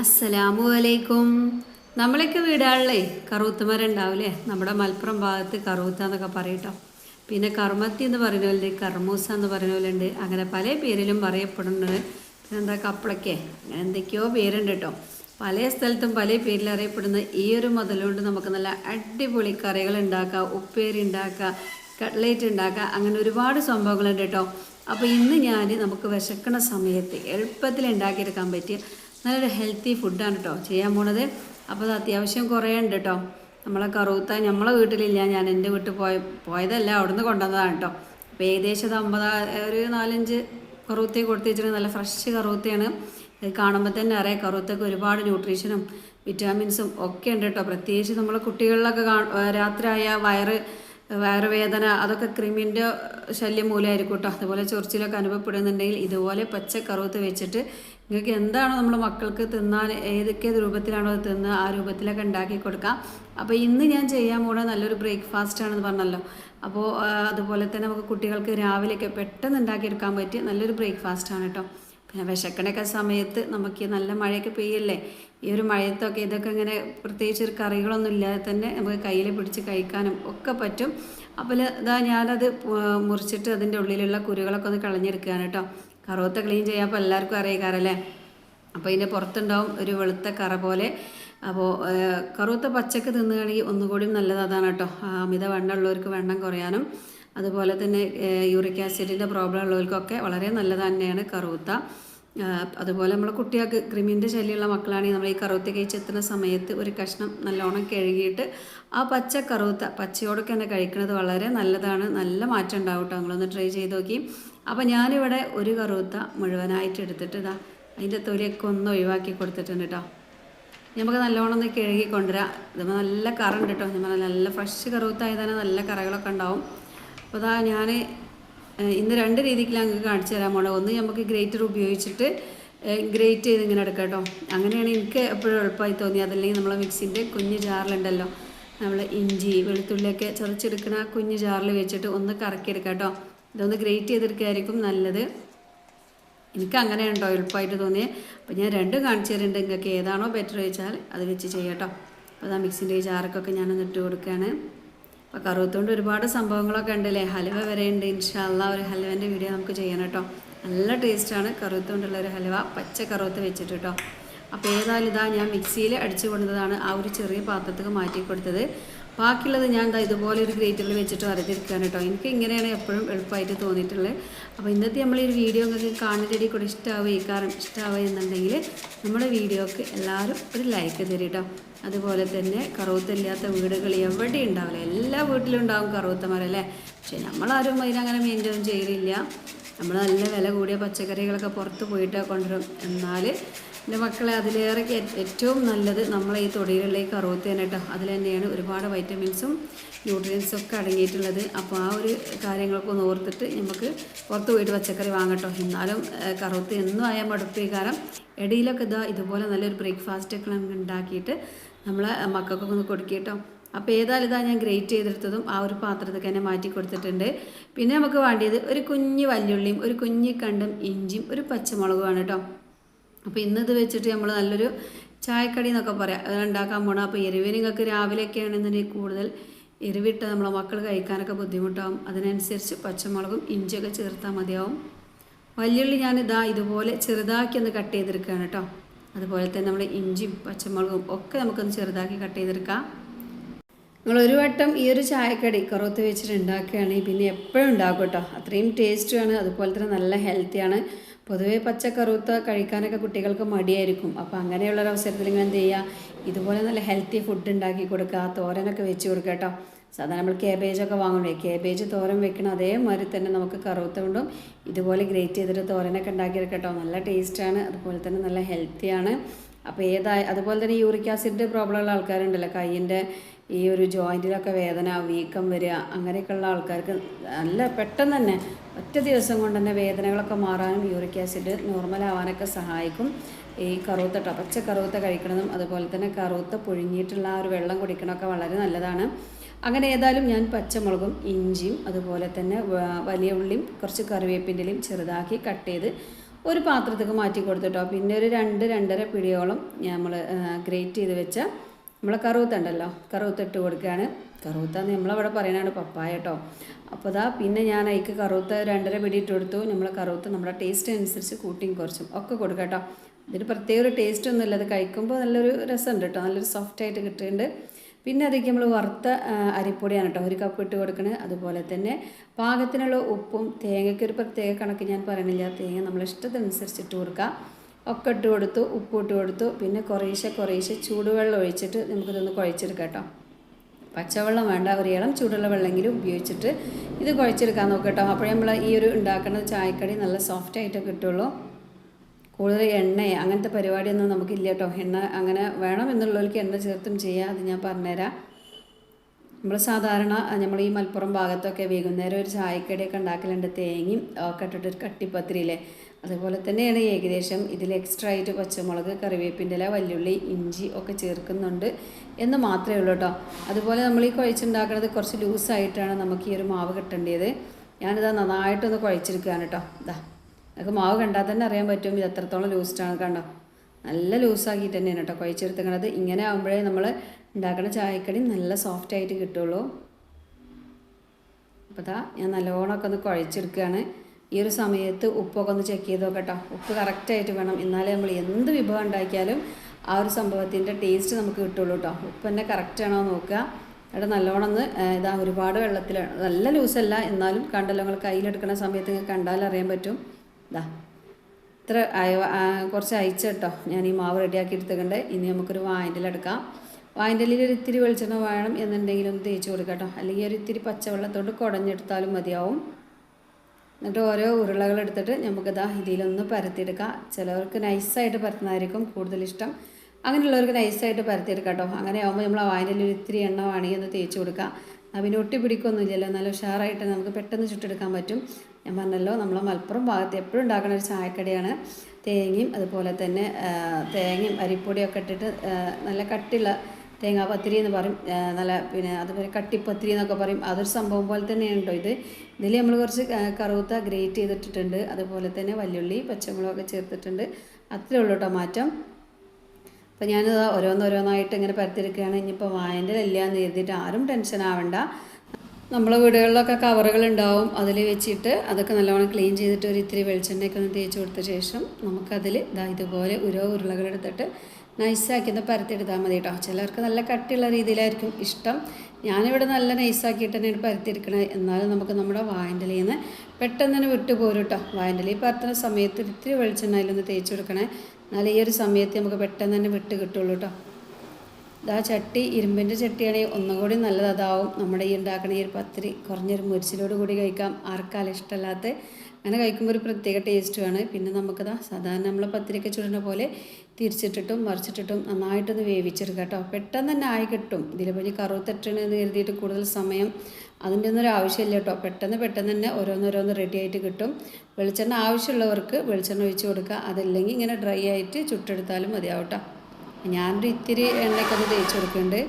അസ്സലാമു അലൈക്കും. നമ്മളൊക്കെ വീടുകളിലേ കറുത്തുമരം ഉണ്ടാവില്ലേ നമ്മുടെ മലപ്പുറം ഭാഗത്ത് കറുത്ത എന്നൊക്കെ പറയട്ടോ. പിന്നെ കർമ്മത്തി എന്ന് പറയുന്ന പോലെ കർമൂസ എന്ന് പറയുന്ന പോലെ ഉണ്ട് അങ്ങനെ പല പേരിലും പറയപ്പെടുന്നുണ്ട് പിന്നെ എന്താ കപ്പളക്കേ? അങ്ങനെ എന്തൊക്കെയോ പേരുണ്ട് കേട്ടോ. പല സ്ഥലത്തും പല പേരിൽ അറിയപ്പെടുന്ന ഈ ഒരു മുതലുകൊണ്ട് നമുക്ക് നല്ല അടിപൊളി കറികൾ ഉണ്ടാക്കാം ഉപ്പേരി ഉണ്ടാക്കാം കട്ട്ലേറ്റ് ഉണ്ടാക്കുക അങ്ങനെ ഒരുപാട് സംഭവങ്ങളുണ്ട് കേട്ടോ. അപ്പോൾ ഇന്ന് ഞാൻ നമുക്ക് വിശക്കണ സമയത്ത് എളുപ്പത്തിൽ ഉണ്ടാക്കിയെടുക്കാൻ പറ്റിയ നല്ലൊരു ഹെൽത്തി ഫുഡാണ് കേട്ടോ ചെയ്യാൻ പോണത്. അപ്പോൾ അത് അത്യാവശ്യം കുറേ ഉണ്ട് കേട്ടോ നമ്മളെ കറുത്ത നമ്മളെ വീട്ടിലില്ല. ഞാൻ എന്റെ വീട്ടിൽ പോയ പോയതല്ല അവിടുന്ന് കൊണ്ടുവന്നതാണ് കേട്ടോ അപ്പോൾ ഏകദേശം അത് അമ്പത് ഒരു നാലഞ്ച് കറുത്തി കൊടുത്തു വെച്ചിട്ട് നല്ല ഫ്രഷ് കറുത്തയാണ്. ഇത് കാണുമ്പോൾ തന്നെ അറിയാം കറുത്തൊക്കെ ഒരുപാട് ന്യൂട്രീഷനും വിറ്റാമിൻസും ഒക്കെ ഉണ്ട് കേട്ടോ പ്രത്യേകിച്ച് നമ്മളെ കുട്ടികളിലൊക്കെ കാ ആയ വയറ് വയറുവേദന അതൊക്കെ ക്രിമിന്റെ ശല്യം മൂലമായിരിക്കും കേട്ടോ അതുപോലെ ചൊറിച്ചിലൊക്കെ അനുഭവപ്പെടുന്നുണ്ടെങ്കിൽ ഇതുപോലെ പച്ച കറുത്ത് വെച്ചിട്ട് നിങ്ങൾക്ക് എന്താണോ നമ്മൾ മക്കൾക്ക് തിന്നാൻ ഏതൊക്കെ രൂപത്തിലാണോ അത് തിന്ന് ആ രൂപത്തിലൊക്കെ ഉണ്ടാക്കി കൊടുക്കാം. അപ്പോൾ ഇന്ന് ഞാൻ ചെയ്യാൻ പോകുന്നത് നല്ലൊരു ബ്രേക്ക്ഫാസ്റ്റ് ആണെന്ന് പറഞ്ഞല്ലോ. അപ്പോൾ അതുപോലെ തന്നെ നമുക്ക് കുട്ടികൾക്ക് രാവിലെയൊക്കെ പെട്ടെന്ന് ഉണ്ടാക്കിയെടുക്കാൻ പറ്റിയ നല്ലൊരു ബ്രേക്ക്ഫാസ്റ്റ് ആണ് കേട്ടോ പിന്നെ വിശക്കണൊക്കെ സമയത്ത് നമുക്ക് നല്ല മഴയൊക്കെ പെയ്യല്ലേ? ഈ ഒരു മഴയത്തൊക്കെ ഇതൊക്കെ ഇങ്ങനെ പ്രത്യേകിച്ച് ഒരു കറികളൊന്നും ഇല്ലാതെ തന്നെ നമുക്ക് കയ്യിൽ പിടിച്ച് കഴിക്കാനും ഒക്കെ പറ്റും. അപ്പോൾ ഇതാ ഞാനത് മുറിച്ചിട്ട് അതിന്റെ ഉള്ളിലുള്ള കുരുകളൊക്കെ ഒന്ന് കളഞ്ഞെടുക്കുകയാണ് കേട്ടോ. കറുവത്ത ക്ലീൻ ചെയ്യാൻ അപ്പോൾ എല്ലാവർക്കും അറിയിക്കാറല്ലേ? അപ്പോൾ ഇതിന്റെ പുറത്തുണ്ടാവും ഒരു വെളുത്ത കറ പോലെ. അപ്പോൾ കറുത്ത പച്ചക്ക് തിന്നുകയാണെങ്കിൽ ഒന്നുകൂടി നല്ലത് അതാണ് കേട്ടോ. അമിത വെണ്ണമുള്ളവർക്ക് വെണ്ണം കുറയാനും. അതുപോലെ തന്നെ യൂറിക് ആസിഡിന്റെ പ്രോബ്ലം ഉള്ളവർക്കൊക്കെ വളരെ നല്ലത് തന്നെയാണ് കറുത്ത. അതുപോലെ നമ്മൾ കുട്ടികൾക്ക് ക്രിമിന്റെ ശല്യമുള്ള മക്കളാണെങ്കിൽ നമ്മൾ ഈ കറുത്ത കഴിച്ചെത്തുന്ന സമയത്ത് ഒരു കഷ്ണം നല്ലോണം കഴുകിയിട്ട് ആ പച്ച കറുത്ത പച്ചയോടൊക്കെ തന്നെ കഴിക്കുന്നത് വളരെ നല്ലതാണ്. നല്ല മാറ്റം ഉണ്ടാവും കേട്ടോ. നിങ്ങളൊന്ന് ട്രൈ ചെയ്ത് നോക്കി. അപ്പോൾ ഞാനിവിടെ ഒരു കറുത്ത മുഴുവനായിട്ട് എടുത്തിട്ട് ഇതാ അതിന്റെ തൊലിയൊക്കെ ഒന്ന് ഒഴിവാക്കി കൊടുത്തിട്ടുണ്ട് കേട്ടോ. നമുക്ക് നല്ലോണം ഒന്ന് കഴുകി കൊണ്ടുവരാം. ഇതുമ്പോൾ നല്ല കറുണ്ട് കേട്ടോ. നമ്മൾ നല്ല ഫ്രഷ് കറുത്തായി തന്നെ നല്ല കറകളൊക്കെ ഉണ്ടാവും. അപ്പോൾ അതാ ഞാൻ ഇന്ന് രണ്ട് രീതിക്ക് നിങ്ങൾക്ക് കാണിച്ചു തരാൻ പോണത് ഒന്ന് നമുക്ക് ഗ്രേറ്റർ ഉപയോഗിച്ചിട്ട് ഗ്രേറ്റ് ചെയ്ത് ഇങ്ങനെ എടുക്കാം കേട്ടോ. അങ്ങനെയാണ് എനിക്ക് എപ്പോഴും എളുപ്പമായി തോന്നി അതല്ലെങ്കിൽ നമ്മളെ മിക്സിന്റെ കുഞ്ഞ് ജാറിലുണ്ടല്ലോ. നമ്മൾ ഇഞ്ചി വെളുത്തുള്ളിയൊക്കെ ചതച്ചെടുക്കുന്ന ആ കുഞ്ഞ് ജാറിൽ വെച്ചിട്ട് ഒന്ന് കറക്കിയെടുക്കാം കേട്ടോ. ഇതൊന്ന് ഗ്രേറ്റ് ചെയ്തെടുക്കുകയായിരിക്കും നല്ലത്. എനിക്ക് അങ്ങനെ ഉണ്ടോ എളുപ്പമായിട്ട് തോന്നിയത് അപ്പോൾ ഞാൻ രണ്ടും കാണിച്ചു തരുന്നുണ്ട്. നിങ്ങൾക്ക് ഏതാണോ ബെറ്റർ വെച്ചാൽ അത് വെച്ച് ചെയ്യാം കേട്ടോ. അപ്പോൾ അതാ മിക്സിന്റെ ഈ ജാറൊക്കെ ഞാനൊന്ന് ഇട്ട് കൊടുക്കുകയാണ്. അപ്പോൾ കറുവത്തോണ്ട് ഒരുപാട് സംഭവങ്ങളൊക്കെ ഉണ്ടല്ലേ? ഹലുവ വരെ ഉണ്ട്. ഇൻഷാല്ല ഒരു ഹലുവന്റെ വീഡിയോ നമുക്ക് ചെയ്യണം കേട്ടോ. നല്ല ടേസ്റ്റാണ് കറുവത്തോണ്ടുള്ള ഒരു ഹലുവ. പച്ച കറുവത്ത് വെച്ചിട്ട് കേട്ടോ. അപ്പോൾ ഏതായാലും ഇതാ ഞാൻ മിക്സിയിൽ അടിച്ചു കൊണ്ടതാണ് ആ ഒരു ചെറിയ പാത്രത്തേക്ക് മാറ്റി കൊടുത്തത്. ബാക്കിയുള്ളത് ഞാൻ എന്താ ഇതുപോലെ ഒരു ഗ്രേറ്ററിൽ വെച്ചിട്ട് വരതിരിക്കുകയാണ് കേട്ടോ. എനിക്ക് ഇങ്ങനെയാണ് എപ്പോഴും എളുപ്പമായിട്ട് തോന്നിയിട്ടുള്ളത്. അപ്പോൾ ഇന്നത്തെ നമ്മൾ ഈ വീഡിയോ നിങ്ങൾക്ക് കാണുന്നതിൽ കൂടെ ഇഷ്ടമാവുക ഈ കാരണം ഇഷ്ടമാവുക എന്നുണ്ടെങ്കിൽ നമ്മുടെ വീഡിയോക്ക് എല്ലാവരും ഒരു ലൈക്ക് തരും കേട്ടോ. അതുപോലെ തന്നെ കറുവത്തില്ലാത്ത വീടുകൾ എവിടെ ഉണ്ടാവില്ല. എല്ലാ വീട്ടിലും ഉണ്ടാവും കറുവത്തമരം അല്ലേ? പക്ഷെ നമ്മളാരും അതിനങ്ങനെ മെയിന്റെയിൻ ചെയ്യലില്ല നമ്മൾ നല്ല വില കൂടിയ പച്ചക്കറികളൊക്കെ പുറത്ത് പോയിട്ട് കൊണ്ടുവരും എന്നാൽ എന്റെ മക്കളെ അതിലേറെ ഏറ്റവും നല്ലത് നമ്മളെ ഈ തൊടിയിലുള്ള ഈ കറുവത്ത് തന്നെ കേട്ടോ. അതിൽ തന്നെയാണ് ഒരുപാട് വൈറ്റമിൻസും ന്യൂട്രിയൻസും ഒക്കെ അടങ്ങിയിട്ടുള്ളത്. അപ്പോൾ ആ ഒരു കാര്യങ്ങളൊക്കെ ഒന്ന് ഓർത്തിട്ട് നമുക്ക് പുറത്ത് പോയിട്ട് പച്ചക്കറി വാങ്ങട്ടോ എന്നാലും കറുവത്ത് എന്നും ആയാൽ മടുപ്പ് കാരണം ഇടയിലൊക്കെ ഇതാ ഇതുപോലെ നല്ലൊരു ബ്രേക്ക്ഫാസ്റ്റ് ഒക്കെ നമുക്ക് ഉണ്ടാക്കിയിട്ട് നമ്മളെ മക്കൾക്കൊക്കെ ഒന്ന് കൊടുക്കട്ടോ അപ്പോൾ ഏതായാലും ഇതാ ഞാൻ ഗ്രേറ്റ് ചെയ്തെടുത്തതും ആ ഒരു പാത്രത്തിൽ തന്നെ മാറ്റി കൊടുത്തിട്ടുണ്ട്. പിന്നെ നമുക്ക് വേണ്ടിയത് ഒരു കുഞ്ഞ് വല്യുള്ളിയും ഒരു കുഞ്ഞ് കണ്ടും ഇഞ്ചിയും ഒരു പച്ചമുളകുമാണ് കേട്ടോ. അപ്പോൾ ഇന്നത് വെച്ചിട്ട് നമ്മൾ നല്ലൊരു ചായക്കടി എന്നൊക്കെ പറയാം. ഉണ്ടാക്കാൻ പോകണം അപ്പോൾ എരിവിന് നിങ്ങൾക്ക് രാവിലെയൊക്കെ ആണെന്നുണ്ടെങ്കിൽ കൂടുതൽ എരിവിട്ട് നമ്മളെ മക്കൾ കഴിക്കാനൊക്കെ ബുദ്ധിമുട്ടാവും. അതിനനുസരിച്ച് പച്ചമുളകും ഇഞ്ചിയൊക്കെ ചേർത്താൽ മതിയാവും. വല്യുള്ളി ഞാൻ ഇതാ ഇതുപോലെ ചെറുതാക്കി ഒന്ന് കട്ട് ചെയ്തെടുക്കുകയാണ് കേട്ടോ. അതുപോലെ തന്നെ നമ്മൾ ഇഞ്ചിയും പച്ചമുളകും ഒക്കെ നമുക്കൊന്ന് ചെറുതാക്കി കട്ട് ചെയ്തെടുക്കാം. നിങ്ങൾ ഒരു വട്ടം ഈ ഒരു ചായക്കടി കറുത്ത് വെച്ചിട്ട് ഉണ്ടാക്കുകയാണെങ്കിൽ പിന്നെ എപ്പോഴും ഉണ്ടാക്കും കേട്ടോ. അത്രയും ടേസ്റ്റുമാണ് അതുപോലെ തന്നെ നല്ല ഹെൽത്തിയാണ് പൊതുവേ പച്ച കറുത്ത കഴിക്കാനൊക്കെ കുട്ടികൾക്ക് മടിയായിരിക്കും. അപ്പോൾ അങ്ങനെയുള്ള ഒരു അവസരത്തിൽ ഇങ്ങനെ എന്ത് ചെയ്യുക? ഇതുപോലെ നല്ല ഹെൽത്തി ഫുഡ് ഉണ്ടാക്കി കൊടുക്കുക. തോരനൊക്കെ വെച്ച് കൊടുക്കുക കേട്ടോ. സാധാരണ നമ്മൾ കേബേജൊക്കെ വാങ്ങണേ കേബേജ് തോരൻ വെക്കണം അതേമാതിരി തന്നെ നമുക്ക് കറുത്ത കൊണ്ടും ഇതുപോലെ ഗ്രേറ്റ് ചെയ്തിട്ട് തോരനൊക്കെ ഉണ്ടാക്കിയെടുക്കട്ടോ കേട്ടോ. നല്ല ടേസ്റ്റാണ് അതുപോലെ തന്നെ നല്ല ഹെൽത്തിയാണ് അപ്പോൾ ഏതായ അതുപോലെ തന്നെ യൂറിക് ആസിഡ് പ്രോബ്ലം ഉള്ള ആൾക്കാരുണ്ടല്ലോ കയ്യിന്റെ ഈ ഒരു ജോയിന്റിലൊക്കെ വേദന വീക്കം വരിക അങ്ങനെയൊക്കെയുള്ള ആൾക്കാർക്ക് നല്ല പെട്ടെന്ന് തന്നെ ഒറ്റ ദിവസം കൊണ്ട് തന്നെ വേദനകളൊക്കെ മാറാനും യൂറിക് ആസിഡ് നോർമൽ ആവാനൊക്കെ സഹായിക്കും. ഈ കറുത്ത ട്ടോ പച്ച കറുത്ത കഴിക്കണതും അതുപോലെ തന്നെ കറുവത്ത പുഴുങ്ങിയിട്ടുള്ള ആ ഒരു വെള്ളം കുടിക്കണമൊക്കെ വളരെ നല്ലതാണ്. അങ്ങനെ ഏതായാലും ഞാൻ പച്ചമുളകും ഇഞ്ചിയും അതുപോലെ തന്നെ വലിയ ഉള്ളിയും കുറച്ച് കറിവേപ്പിന്റെയും ചെറുതാക്കി കട്ട് ചെയ്ത് ഒരു പാത്രത്തേക്ക് മാറ്റി കൊടുത്തിട്ടോ. പിന്നെ ഒരു രണ്ട് രണ്ടര പിടിയോളം നമ്മൾ ഗ്രേറ്റ് ചെയ്ത് വെച്ച നമ്മൾ കറുവത്ത ഉണ്ടല്ലോ കറുവത്ത ഇട്ട് കൊടുക്കുകയാണ് കറുവത്ത എന്ന് നമ്മളവിടെ പറയണാണ് പപ്പായ കേട്ടോ. അപ്പോൾ ദാ പിന്നെ ഞാൻ അതിക്ക് കറുവത്ത രണ്ടര പിടി ഇട്ട് കൊടുത്തു. നമ്മൾ കറുവത്ത് നമ്മുടെ ടേസ്റ്റ് അനുസരിച്ച് കൂട്ടിയും കുറച്ചും ഒക്കെ കൊടുക്കാം കേട്ടോ. ഇതിന് പ്രത്യേക ഒരു ടേസ്റ്റ് ഒന്നുമില്ല. അത് കഴിക്കുമ്പോൾ നല്ലൊരു രസമുണ്ട് കേട്ടോ. നല്ലൊരു സോഫ്റ്റായിട്ട് കിട്ടുന്നുണ്ട്. പിന്നെ അതിലേക്ക് നമ്മൾ വറുത്ത അരിപ്പൊടിയാണ് കേട്ടോ. ഒരു കപ്പ് ഇട്ട് കൊടുക്കണേ. അതുപോലെ തന്നെ പാകത്തിനുള്ള ഉപ്പും തേങ്ങയ്ക്ക് ഒരു പ്രത്യേക കണക്ക് ഞാൻ പറയണില്ല. തേങ്ങ നമ്മൾ ഇഷ്ടത്തിനനുസരിച്ച് ഇട്ട് കൊടുക്കുക ഒക്കെ ഇട്ട് കൊടുത്തു ഉപ്പ് ഇട്ട് കൊടുത്തു. പിന്നെ കുറേശ്ശെ കുറേശ്ശെ ചൂടുവെള്ളം ഒഴിച്ചിട്ട് നമുക്കിതൊന്ന് കുഴച്ചെടുക്കാം കേട്ടോ. പച്ചവെള്ളം വേണ്ട ഒരു ഇളം ചൂടുള്ള വെള്ളമെങ്കിലും ഉപയോഗിച്ചിട്ട് ഇത് കുഴച്ചെടുക്കാൻ നോക്കാം കേട്ടോ. അപ്പോൾ നമ്മൾ ഈ ഒരു ഉണ്ടാക്കുന്ന ചായക്കടി നല്ല സോഫ്റ്റ് ആയിട്ട് കിട്ടുള്ളൂ. കൂടുതൽ എണ്ണ അങ്ങനത്തെ പരിപാടിയൊന്നും നമുക്കില്ല കേട്ടോ. എണ്ണ അങ്ങനെ വേണമെന്നുള്ളവർക്ക് എണ്ണ ചേർത്തും ചെയ്യാം അത് ഞാൻ പറഞ്ഞുതരാം. നമ്മൾ സാധാരണ നമ്മൾ ഈ മലപ്പുറം ഭാഗത്തൊക്കെ വൈകുന്നേരം ഒരു ചായക്കടിയൊക്കെ ഉണ്ടാക്കലുണ്ട് തേങ്ങയും ഒക്കെ ഇട്ടിട്ട് ഒരു കട്ടിപ്പത്തിരിയില്ലേ അതുപോലെ തന്നെയാണ് ഏകദേശം ഇതിൽ എക്സ്ട്രാ ആയിട്ട് പച്ചമുളക് കറിവേപ്പിന്റെ ഇല വല്യുള്ളി ഇഞ്ചി ഒക്കെ ചേർക്കുന്നുണ്ട് എന്ന് മാത്രമേ ഉള്ളൂ കേട്ടോ. അതുപോലെ നമ്മൾ ഈ കുഴച്ചുണ്ടാക്കുന്നത് കുറച്ച് ലൂസായിട്ടാണ് നമുക്ക് ഈ ഒരു മാവ് കിട്ടേണ്ടത്. ഞാനിതാ നന്നായിട്ടൊന്ന് കുഴച്ചെടുക്കുകയാണ് കേട്ടോ. ഇതാ നമുക്ക് മാവ് കണ്ടാൽ തന്നെ അറിയാൻ പറ്റും ഇത് എത്രത്തോളം ലൂസ്ഡാണ് കണ്ടോ? നല്ല ലൂസാക്കിയിട്ട് തന്നെയാണ് കേട്ടോ കുഴച്ചെടുത്തേക്കണത് ഇങ്ങനെ ആകുമ്പോഴേ നമ്മൾ ഉണ്ടാക്കുന്ന ചായക്കടി നല്ല സോഫ്റ്റ് ആയിട്ട് കിട്ടുള്ളൂ. അപ്പോൾ ഇതാ ഞാൻ നല്ലോണമൊക്കെ ഒന്ന് കുഴച്ചെടുക്കുകയാണ്. ഈ ഒരു സമയത്ത് ഉപ്പൊക്കെ ഒന്ന് ചെക്ക് ചെയ്ത് നോക്കട്ടോ ഉപ്പ് കറക്റ്റായിട്ട് വേണം. എന്നാലേ നമ്മൾ എന്ത് വിഭവം ഉണ്ടാക്കിയാലും ആ ഒരു സംഭവത്തിന്റെ ടേസ്റ്റ് നമുക്ക് കിട്ടുള്ളൂ കേട്ടോ. ഉപ്പ് തന്നെ കറക്റ്റ് ആണോ എന്ന് നോക്കുക. അവിടെ നല്ലോണം ഒന്ന് ഇതാ ഒരുപാട് വെള്ളത്തിലാണ് നല്ല ലൂസല്ല എന്നാലും കണ്ടല്ലോ നിങ്ങൾ കയ്യിലെടുക്കുന്ന സമയത്ത് നിങ്ങൾക്ക് കണ്ടാൽ അറിയാൻ പറ്റും. ഇതാ ഇത്ര അയ- കുറച്ച് അയച്ച കേട്ടോ. ഞാൻ ഈ മാവ് റെഡിയാക്കി എടുത്തേക്കണ്ട് ഇനി നമുക്കൊരു വായന്റെലെടുക്കാം വായന്റെലിൽ ഒരു ഇത്തിരി വെളിച്ചെണ്ണ വേണം എന്നുണ്ടെങ്കിൽ ഒന്ന് തേച്ച് കൊടുക്കാം കേട്ടോ. അല്ലെങ്കിൽ ഒരു ഇത്തിരി പച്ചവെള്ളത്തോട്ട് കുടഞ്ഞെടുത്താലും മതിയാവും. എന്നിട്ട് ഓരോ ഉരുളകൾ എടുത്തിട്ട് നമുക്കിതാ ഇതിലൊന്ന് പരത്തിയെടുക്കാം. ചിലവർക്ക് നൈസായിട്ട് പരത്തുന്നതായിരിക്കും കൂടുതൽ ഇഷ്ടം അങ്ങനെയുള്ളവർക്ക് നൈസായിട്ട് പരത്തിയെടുക്കാം കേട്ടോ. അങ്ങനെ ആകുമ്പോൾ നമ്മൾ ആ വായനയിൽ ഒരു ഇത്തിരി എണ്ണ വേണമെങ്കിൽ ഒന്ന് തേച്ച് കൊടുക്കാം. ആ പിന്നെ ഒട്ടി പിടിക്കൊന്നുമില്ലല്ലോ. നല്ല ഉഷാറായിട്ട് നമുക്ക് പെട്ടെന്ന് ചുട്ടെടുക്കാൻ പറ്റും. ഞാൻ പറഞ്ഞല്ലോ നമ്മൾ മലപ്പുറം ഭാഗത്ത് എപ്പോഴും ഉണ്ടാക്കുന്ന ഒരു ചായക്കടിയാണ്. തേങ്ങയും അതുപോലെ തന്നെ തേങ്ങയും അരിപ്പൊടിയൊക്കെ ഇട്ടിട്ട് നല്ല കട്ടിയുള്ള തേങ്ങാപ്പത്തിരി എന്ന് പറയും. നല്ല പിന്നെ അതുപോലെ കട്ടിപ്പത്തിരി എന്നൊക്കെ പറയും. അതൊരു സംഭവം പോലെ തന്നെയാണ് കേട്ടോ ഇത്. ഇതിൽ നമ്മൾ കുറച്ച് കറുത്ത ഗ്രേറ്റ് ചെയ്തിട്ടിട്ടുണ്ട്. അതുപോലെ തന്നെ വല്യുള്ളി പച്ചമുളകൊക്കെ ചേർത്തിട്ടുണ്ട്. അത്രേ ഉള്ളൂ കേട്ടോ മാറ്റം. അപ്പോൾ ഞാനിത് ഓരോന്നോരോന്നായിട്ട് ഇങ്ങനെ പരത്തിയെടുക്കുകയാണ്. ഇനിയിപ്പോൾ വായന്റെ എല്ലാം എഴുതിയിട്ട് ആരും ടെൻഷൻ ആവണ്ട. നമ്മളെ വീടുകളിലൊക്കെ കവറുകൾ ഉണ്ടാവും അതിൽ വെച്ചിട്ട് അതൊക്കെ നല്ലവണ്ണം ക്ലീൻ ചെയ്തിട്ട് ഒരു ഇത്തിരി വെളിച്ചെണ്ണയൊക്കെ ഒന്ന് തേച്ച് കൊടുത്ത ശേഷം നമുക്കതിൽ ഇതാ ഇതുപോലെ ഓരോ ഉരുളകളെടുത്തിട്ട് നൈസാക്കി ഒന്ന് പരത്തിയെടുത്താൽ മതി കേട്ടോ. ചിലർക്ക് നല്ല കട്ടിയുള്ള രീതിയിലായിരിക്കും ഇഷ്ടം. ഞാനിവിടെ നല്ല നൈസാക്കിയിട്ട് തന്നെയാണ് പരത്തിയെടുക്കണത് എന്നാലും നമുക്ക് നമ്മുടെ വായന്റലയിൽ നിന്ന് പെട്ടെന്ന് തന്നെ വിട്ടു പോരും കേട്ടോ. വായന്റലയിൽ പരത്തുന്ന സമയത്ത് ഇത്തിരി വെളിച്ചെണ്ണയിലൊന്ന് തേച്ച് കൊടുക്കണേ. എന്നാൽ ഈ ഒരു സമയത്ത് നമുക്ക് പെട്ടെന്ന് തന്നെ വിട്ട് കിട്ടുള്ളൂ കേട്ടോ. ഇതാ ചട്ടി ഇരുമ്പിന്റെ ചട്ടിയാണെങ്കിൽ ഒന്നും കൂടി നല്ലത് അതാവും നമ്മുടെ ഈ ഉണ്ടാക്കണ ഈ ഒരു പത്തിരി കുറഞ്ഞൊരു മുരിച്ചിലോട് കൂടി കഴിക്കാം. ആർക്കാലും ഇഷ്ടമല്ലാത്ത അങ്ങനെ കഴിക്കുമ്പോൾ ഒരു പ്രത്യേക ടേസ്റ്റുമാണ് പിന്നെ നമുക്കതാ സാധാരണ നമ്മൾ പത്തിരിക്ക ചുടുന്ന പോലെ തിരിച്ചിട്ടിട്ടും മറിച്ചിട്ടിട്ടും നന്നായിട്ടൊന്ന് വേവിച്ചെടുക്കുക കേട്ടോ. പെട്ടെന്ന് തന്നെ ആയി കിട്ടും. ഇതിലിപ്പോൾ ഇനി കറുവത്തട്ടണെന്ന് കരുതിയിട്ട് കൂടുതൽ സമയം അതിന്റെ ഒന്നും ഒരു ആവശ്യമില്ല കേട്ടോ. പെട്ടെന്ന് പെട്ടെന്ന് തന്നെ ഓരോന്നോരോന്ന് റെഡി ആയിട്ട് കിട്ടും. വെളിച്ചെണ്ണ ആവശ്യമുള്ളവർക്ക് വെളിച്ചെണ്ണ ഒഴിച്ച് കൊടുക്കുക. അതല്ലെങ്കിൽ ഇങ്ങനെ ഡ്രൈ ആയിട്ട് ചുട്ടെടുത്താലും മതിയാവും കേട്ടോ. ഞാനൊരു ഇത്തിരി എണ്ണയൊക്കെ ഒന്ന് തേച്ച് കൊടുക്കുന്നുണ്ട്.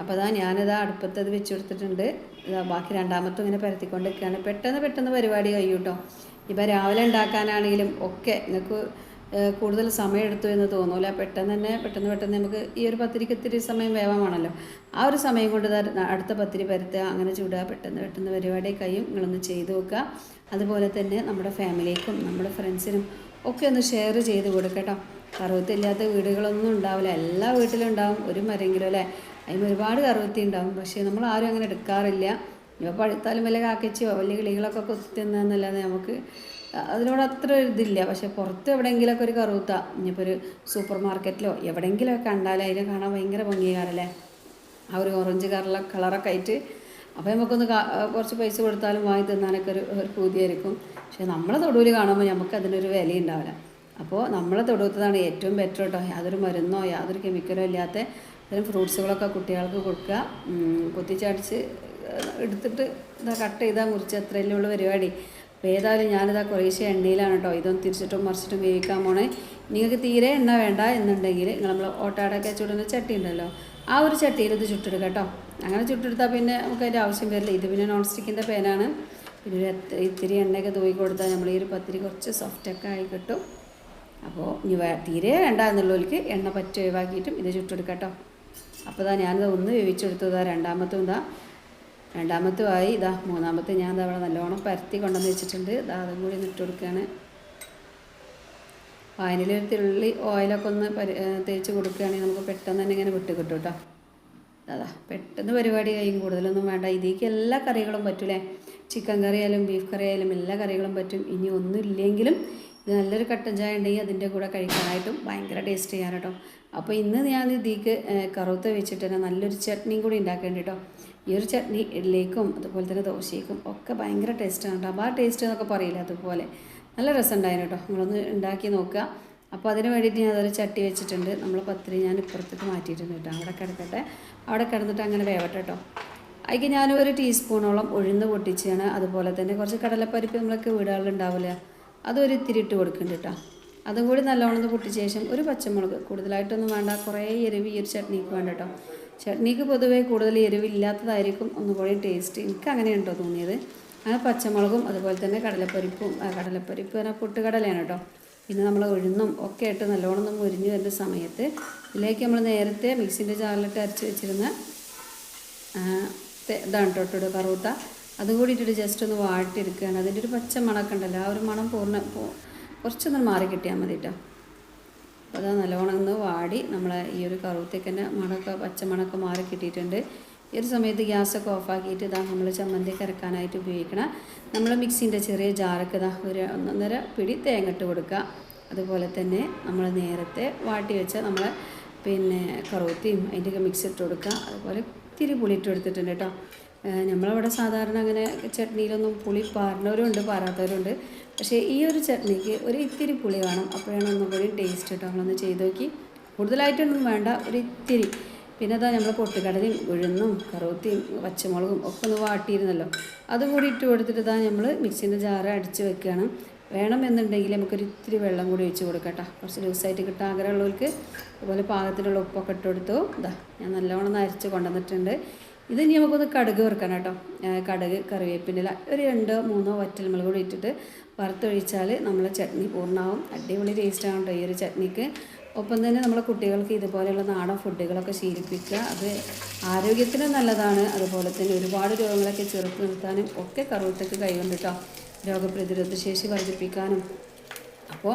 അപ്പോൾ അതാ ഞാനിതാ അടുപ്പത്തത് വെച്ച് കൊടുത്തിട്ടുണ്ട്. ഇതാ ബാക്കി രണ്ടാമത്തും ഇങ്ങനെ പരത്തിക്കൊണ്ട് നിൽക്കുകയാണ് പെട്ടെന്ന് പെട്ടെന്ന് പരിപാടി കഴിയും കേട്ടോ ഇപ്പം രാവിലെ ഉണ്ടാക്കാനാണെങ്കിലും ഒക്കെ നിങ്ങൾക്ക് കൂടുതൽ സമയം എടുത്തു എന്ന് തോന്നൂല. പെട്ടെന്ന് തന്നെ പെട്ടെന്ന് പെട്ടെന്ന് നമുക്ക് ഈ ഒരു പത്തിരിക്ക് ഇത്തിരി സമയം വേവമാണല്ലോ ആ ഒരു സമയം കൊണ്ട് അടുത്ത പത്തിരി പരത്തുക അങ്ങനെ ചൂടുക പെട്ടെന്ന് പെട്ടെന്ന് പരിപാടി കഴിയും. നിങ്ങളൊന്ന് ചെയ്തു നോക്കുക. അതുപോലെ തന്നെ നമ്മുടെ ഫാമിലിക്കും നമ്മുടെ ഫ്രണ്ട്സിനും ഒക്കെ ഒന്ന് ഷെയർ ചെയ്ത് കൊടുക്കട്ടോ കറുവത്തില്ലാത്ത വീടുകളൊന്നും ഉണ്ടാവില്ല. എല്ലാ വീട്ടിലും ഉണ്ടാവും. ഒരു മരെങ്കിലും അല്ലേ? അതിന് ഒരുപാട് കറുവത്തി ഉണ്ടാവും. പക്ഷേ നമ്മൾ ആരും അങ്ങനെ എടുക്കാറില്ല. ഇപ്പോൾ പഴുത്താലും വല്ല കാക്കച്ചിയോ വലിയ കിളികളൊക്കെ കൊത്തി തിന്നാന്നല്ലാതെ നമുക്ക് അതിനോട് അത്ര ഇതില്ല. പക്ഷേ പുറത്ത് എവിടെയെങ്കിലുമൊക്കെ ഒരു കറുത്ത ഇനിയിപ്പോൾ ഒരു സൂപ്പർ മാർക്കറ്റിലോ എവിടെയെങ്കിലുമൊക്കെ കണ്ടാൽ അതിനെ കാണാൻ ഭയങ്കര ഭംഗിയാറല്ലേ ആ ഒരു ഓറഞ്ച് കളറിലെ കളറൊക്കെ ആയിട്ട് അപ്പോൾ നമുക്കൊന്ന് കുറച്ച് പൈസ കൊടുത്താലും വാങ്ങി തിന്നാനൊക്കെ ഒരു ഒരു പൂതിയായിരിക്കും. പക്ഷേ നമ്മളെ തൊടുവിൽ കാണുമ്പോൾ നമുക്ക് അതിനൊരു വില ഉണ്ടാവില്ല അപ്പോൾ നമ്മളെ തൊടുത്തതാണ് ഏറ്റവും ബെറ്റർ കേട്ടോ യാതൊരു മരുന്നോ യാതൊരു കെമിക്കലോ ഇല്ലാത്ത അത്തരം ഫ്രൂട്ട്സുകളൊക്കെ കുട്ടികൾക്ക് കൊടുക്കുക. കുത്തിച്ചടിച്ച് എടുത്തിട്ട് ഇതാ കട്ട് ചെയ്താൽ മുറിച്ച് അത്രയല്ലേ ഉള്ള പരിപാടി. അപ്പോൾ ഏതായാലും ഞാനിതാ കുറേശ്ശെ എണ്ണയിലാണ് കേട്ടോ ഇതൊന്ന് തിരിച്ചിട്ടും മറിച്ചിട്ടും വേവിക്കാൻ പോണേ. നിങ്ങൾക്ക് തീരെ എണ്ണ വേണ്ട എന്നുണ്ടെങ്കിൽ നിങ്ങൾ നമ്മൾ ഓട്ടാടൊക്കെ ചുടുന്ന ചട്ടി ഉണ്ടല്ലോ. ആ ഒരു ചട്ടിയിൽ ഇത് ചുട്ടെടുക്കുക കേട്ടോ. അങ്ങനെ ചുട്ടെടുത്താൽ പിന്നെ നമുക്ക് അതിന്റെ ആവശ്യം വരില്ല. ഇത് പിന്നെ നോൺ സ്റ്റിക്കിന്റെ പാനാണ്. പിന്നെ ഒരു ഇത്തിരി എണ്ണയൊക്കെ തൂക്കി കൊടുത്താൽ നമ്മൾ ഈ ഒരു പത്തിരി കുറച്ച് സോഫ്റ്റൊക്കെ ആയി കിട്ടും. അപ്പോൾ ഇനി തീരെ വേണ്ട എന്നുള്ളവർക്ക് എണ്ണ പറ്റി ഒഴിവാക്കിയിട്ടും ഇത് ചുട്ടെടുക്കാം കേട്ടോ. അപ്പോൾ ഇതാ ഞാനിത് ഒന്ന് വേവിച്ചെടുത്തു. ഇതാ രണ്ടാമത്തും ഇതാ രണ്ടാമത്തും ആയി. ഇതാ മൂന്നാമത്തെ ഞാൻ ഇതാ അവിടെ നല്ലോണം പരത്തി കൊണ്ടുവന്ന് വെച്ചിട്ടുണ്ട്. ഇതാ അതും കൂടി ഇട്ട് കൊടുക്കുകയാണ് വായനയിൽ തുള്ളി ഓയിലൊക്കെ ഒന്ന് പരി തേച്ച് കൊടുക്കുകയാണെങ്കിൽ നമുക്ക് പെട്ടെന്ന് തന്നെ ഇങ്ങനെ വിട്ട് കിട്ടും കേട്ടോ അതാ പെട്ടെന്ന് പരിപാടി കഴിയും. കൂടുതലൊന്നും വേണ്ട. ഇതിലേക്ക് എല്ലാ കറികളും പറ്റൂലേ. ചിക്കൻ കറി ആയാലും ബീഫ് കറി ആയാലും എല്ലാ കറികളും പറ്റും. ഇനി ഒന്നും ഇല്ലെങ്കിലും ഇത് നല്ലൊരു കട്ടൻ ചായ ഉണ്ടെങ്കിൽ അതിന്റെ കൂടെ കഴിക്കാനായിട്ടും ഭയങ്കര ടേസ്റ്റ് ചെയ്യാൻ കേട്ടോ അപ്പോൾ ഇന്ന് ഞാൻ ഇതിലേക്ക് കറുത്ത വെച്ചിട്ട് തന്നെ നല്ലൊരു ചട്നിയും കൂടി ഉണ്ടാക്കേണ്ടി കേട്ടോ ഈ ഒരു ചട്നി ഇഡ്ഡലിക്കും അതുപോലെ തന്നെ ദോശയ്ക്കും ഒക്കെ ഭയങ്കര ടേസ്റ്റാണ് കേട്ടോ അപ്പോൾ ആ ടേസ്റ്റ് എന്നൊക്കെ പറയില്ല അതുപോലെ. നല്ല രസമുണ്ടായിരുന്നു കേട്ടോ. നിങ്ങളൊന്ന് ഉണ്ടാക്കി നോക്കുക. അപ്പോൾ അതിന് വേണ്ടിയിട്ട് ഞാൻ അതൊരു ചട്ടി വെച്ചിട്ടുണ്ട്. നമ്മൾ പത്തിരി ഞാൻ ഇപ്പുറത്തേക്ക് മാറ്റിയിട്ടുണ്ട് കേട്ടോ. അവിടെ കിടക്കട്ടെ. അവിടെ കിടന്നിട്ട് അങ്ങനെ വേവട്ടെ കേട്ടോ. അതിക്ക് ഞാൻ ഒരു ടീസ്പൂണോളം ഉഴുന്ന് പൊട്ടിച്ചാണ് അതുപോലെ തന്നെ കുറച്ച് കടലപ്പരിപ്പ് നമ്മളൊക്കെ വീടുകളിലുണ്ടാവില്ല അതൊരു ഇത്തിരി ഇട്ട് കൊടുക്കുന്നുണ്ട് കേട്ടോ. അതും കൂടി നല്ലോണം ഒന്ന് പൊട്ടിച്ച ശേഷം ഒരു പച്ചമുളക് കൂടുതലായിട്ടൊന്നും വേണ്ട. കുറേ എരിവ് ഈ ഒരു ചട്നിക്ക് വേണ്ട കേട്ടോ. ചട്നിക്ക് പൊതുവേ കൂടുതൽ എരിവില്ലാത്തതായിരിക്കും. ഒന്നുകൂടി ടേസ്റ്റ് എനിക്ക് അങ്ങനെയുണ്ടോ തോന്നിയത്? അങ്ങനെ പച്ചമുളകും അതുപോലെ തന്നെ കടലപ്പരിപ്പും ആ, കടലപ്പരിപ്പ് പറഞ്ഞാൽ പൊട്ടുകടലയാണ് കേട്ടോ. പിന്നെ നമ്മൾ ഉഴുന്നും ഒക്കെ ഇട്ട് നല്ലോണം ഒന്ന് മുരിഞ്ഞ് വരുന്ന സമയത്ത് ഇതിലേക്ക് നമ്മൾ നേരത്തെ മിക്സിന്റെ ജാറിലിട്ട് അരച്ച് വെച്ചിരുന്ന ഇതാണ് കേട്ടോ കറൂത്ത. അതും കൂടി ഇട്ടിട്ട് ജസ്റ്റ് ഒന്ന് വാട്ടിയെടുക്കുകയാണ്. അതിന്റെ ഒരു പച്ച മണമൊക്കെ ഉണ്ടല്ലോ ആ ഒരു മണം പൂർണ കുറച്ചൊന്ന് മാറി കിട്ടിയാൽ മതി കേട്ടോ. അപ്പോൾ അത് നല്ലോണം ഒന്ന് വാടി നമ്മളെ ഈ ഒരു കറുത്തേക്ക് തന്നെ മണമൊക്കെ പച്ച മണമൊക്കെ മാറി കിട്ടിയിട്ടുണ്ട്. ഈ ഒരു സമയത്ത് ഗ്യാസൊക്കെ ഓഫാക്കിയിട്ട് ഇതാ നമ്മൾ ചമ്മന്തിയൊക്കെ ഇറക്കാനായിട്ട് ഉപയോഗിക്കണം നമ്മൾ മിക്സിന്റെ ചെറിയ ജാറൊക്കെ ഇതാ ഒരു ഒന്നൊന്നര പിടി തേങ്ങ ഇട്ട് കൊടുക്കുക. അതുപോലെ തന്നെ നമ്മൾ നേരത്തെ വാട്ടി വെച്ച നമ്മൾ പിന്നെ കറുത്തിയും അതിന്റെയൊക്കെ മിക്സ് ഇട്ട് കൊടുക്കുക. അതുപോലെ ഇത്തിരി പുളി ഇട്ട് കൊടുത്തിട്ടുണ്ട് കേട്ടോ. നമ്മളവിടെ സാധാരണ അങ്ങനെ ചട്നിയിലൊന്നും പുളി പാറുന്നവരുണ്ട് ഉണ്ട് പാറാത്തവരും ഉണ്ട് പക്ഷേ ഈ ഒരു ചട്നിക്ക് ഒരു ഇത്തിരി പുളി വേണം. അപ്പോഴാണ് ഒന്നും കൂടി ടേസ്റ്റ് കേട്ടോ നമ്മളൊന്ന് ചെയ്ത് നോക്കി. കൂടുതലായിട്ടൊന്നും വേണ്ട ഒരു ഇത്തിരി. പിന്നെ അതാ നമ്മൾ പൊട്ടുകടലയും ഉഴുന്നും കറുത്തിയും പച്ചമുളകും ഒക്കെ ഒന്ന് വാട്ടിയിരുന്നല്ലോ. അതും കൂടി ഇട്ട് കൊടുത്തിട്ട് ഇതാ നമ്മൾ മിക്സിന്റെ ജാറ് അടിച്ച് വെക്കുകയാണ് വേണമെന്നുണ്ടെങ്കിൽ നമുക്കൊരു ഇത്തിരി വെള്ളം കൂടി ഒഴിച്ച് കൊടുക്കട്ടെ. കുറച്ച് ലൂസായിട്ട് കിട്ടാൻ ആഗ്രഹമുള്ളവർക്ക് അതുപോലെ പാകത്തിനുള്ള ഉപ്പൊക്കെ ഇട്ട് കൊടുത്തു. ഇതാ ഞാൻ നല്ലവണ്ണം അരച്ച് കൊണ്ടുവന്നിട്ടുണ്ട്. ഇത് ഇനി നമുക്കൊന്ന് കടുക് വറുക്കണം കേട്ടോ. കടുക് കറിവേപ്പിന്റെ ഒരു രണ്ടോ മൂന്നോ വറ്റൽമുളക് കൂടി ഇട്ടിട്ട് വറുത്തൊഴിച്ചാൽ നമ്മളെ ചട്നി പൂർണമാവും. അടിപൊളി ടേസ്റ്റാണ് കേട്ടോ ഈ ഒരു ചട്നിക്ക്. ഒപ്പം തന്നെ നമ്മളെ കുട്ടികൾക്ക് ഇതുപോലെയുള്ള നാടൻ ഫുഡുകളൊക്കെ ശീലിപ്പിക്കുക. അത് ആരോഗ്യത്തിന് നല്ലതാണ്. അതുപോലെ തന്നെ ഒരുപാട് രോഗങ്ങളൊക്കെ ചെറുത്ത് നിർത്താനും ഒക്കെ കറുവത്തേക്ക് കൈകൊണ്ട് കേട്ടോ രോഗപ്രതിരോധ ശേഷി വർദ്ധിപ്പിക്കാനും. അപ്പോൾ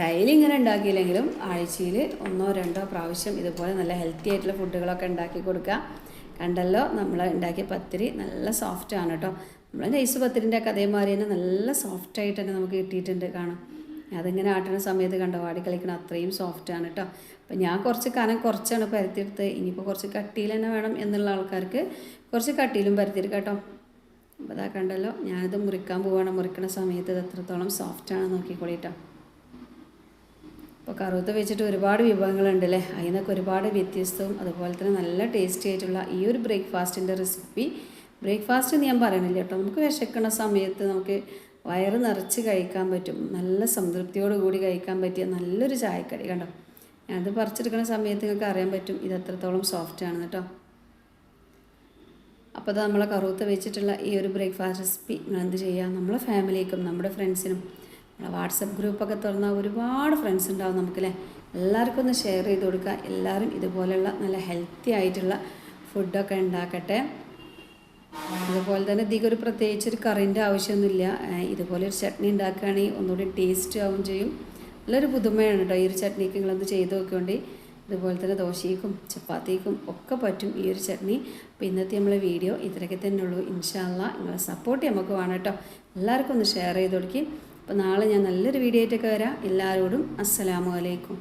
ഡെയിലി ഇങ്ങനെ ഉണ്ടാക്കിയില്ലെങ്കിലും ആഴ്ചയിൽ ഒന്നോ രണ്ടോ പ്രാവശ്യം ഇതുപോലെ നല്ല ഹെൽത്തി ആയിട്ടുള്ള ഫുഡുകളൊക്കെ ഉണ്ടാക്കി കൊടുക്കുക. കണ്ടല്ലോ നമ്മൾ ഉണ്ടാക്കിയ പത്തിരി നല്ല സോഫ്റ്റ് ആണ് കേട്ടോ. നമ്മളെ നൈസ് പത്തിരിന്റെ ഒക്കെ അതേമാതിരി തന്നെ നല്ല സോഫ്റ്റ് ആയിട്ട് തന്നെ നമുക്ക് കിട്ടിയിട്ടുണ്ട് കാണാം. അതിങ്ങനെ ആട്ടുന്ന സമയത്ത് കണ്ടോ വാടി കളിക്കണം അത്രയും സോഫ്റ്റ് ആണ് കേട്ടോ അപ്പം ഞാൻ കുറച്ച് കനം കുറച്ചാണ് പരത്തിയെടുത്ത് ഇനിയിപ്പോൾ കുറച്ച് കട്ടിയിൽ തന്നെ വേണം എന്നുള്ള ആൾക്കാർക്ക് കുറച്ച് കട്ടിയിലും പരത്തിയെടുക്കാം കേട്ടോ. അപ്പോൾ അതാ കണ്ടല്ലോ ഞാനിത് മുറിക്കാൻ പോവാണ്. മുറിക്കുന്ന സമയത്ത് ഇത് എത്രത്തോളം സോഫ്റ്റാണ് നോക്കിക്കോളിട്ടോ ഇപ്പോൾ കറുത്ത് വെച്ചിട്ട് ഒരുപാട് വിഭവങ്ങളുണ്ട് അല്ലേ അതിൽ നിന്നൊക്കെ ഒരുപാട് വ്യത്യസ്തവും അതുപോലെ തന്നെ നല്ല ടേസ്റ്റി ആയിട്ടുള്ള ഈ ഒരു ബ്രേക്ക്ഫാസ്റ്റിന്റെ റെസിപ്പി ബ്രേക്ക്ഫാസ്റ്റ് എന്ന് ഞാൻ പറയണില്ല കേട്ടോ നമുക്ക് വിശക്കണ സമയത്ത് നമുക്ക് വയറ് നിറച്ച് കഴിക്കാൻ പറ്റും. നല്ല സംതൃപ്തിയോട് കൂടി കഴിക്കാൻ പറ്റിയ നല്ലൊരു ചായക്കടി കണ്ടോ? ഞാനത് പറിച്ചെടുക്കുന്ന സമയത്ത് നിങ്ങൾക്ക് അറിയാൻ പറ്റും ഇത് എത്രത്തോളം സോഫ്റ്റ് ആണ് കേട്ടോ അപ്പോൾ അത് നമ്മളെ കറുത്ത് വെച്ചിട്ടുള്ള ഈ ഒരു ബ്രേക്ക്ഫാസ്റ്റ് റെസിപ്പി നിങ്ങൾ എന്ത് ചെയ്യുക നമ്മളെ ഫാമിലിക്കും നമ്മുടെ ഫ്രണ്ട്സിനും നമ്മളെ വാട്സപ്പ് ഗ്രൂപ്പൊക്കെ തുറന്നാൽ ഒരുപാട് ഫ്രണ്ട്സ് ഉണ്ടാവും നമുക്കല്ലേ? എല്ലാവർക്കും ഒന്ന് ഷെയർ ചെയ്ത് കൊടുക്കുക എല്ലാവരും ഇതുപോലെയുള്ള നല്ല ഹെൽത്തി ആയിട്ടുള്ള ഫുഡൊക്കെ ഉണ്ടാക്കട്ടെ. അതുപോലെ തന്നെ ഇതിലേക്ക് ഒരു പ്രത്യേകിച്ച് ഒരു കറിന്റെ ആവശ്യമൊന്നുമില്ല. ഇതുപോലെ ഒരു ചട്നി ഉണ്ടാക്കുകയാണെങ്കിൽ ഒന്നുകൂടി ടേസ്റ്റ് ആവും ചെയ്യും. നല്ലൊരു പുതുമയാണ് കേട്ടോ ഈ ഒരു ചട്നിക്ക് നിങ്ങളൊന്ന് ചെയ്ത് നോക്കിക്കൊണ്ട് ഇതുപോലെ തന്നെ ദോശയ്ക്കും ചപ്പാത്തിക്കും ഒക്കെ പറ്റും ഈ ഒരു ചട്നി. അപ്പോൾ ഇന്നത്തെ നമ്മളെ വീഡിയോ ഇത്രയൊക്കെ തന്നെ ഉള്ളൂ. ഇൻഷാല്ല നിങ്ങളെ സപ്പോർട്ട് നമുക്ക് വേണം കേട്ടോ. എല്ലാവർക്കും ഒന്ന് ഷെയർ ചെയ്ത് കൊടുക്കും. അപ്പോൾ നാളെ ഞാൻ നല്ലൊരു വീഡിയോ ആയിട്ടൊക്കെ വരാം. എല്ലാവരോടും അസ്സലാമു അലൈക്കും.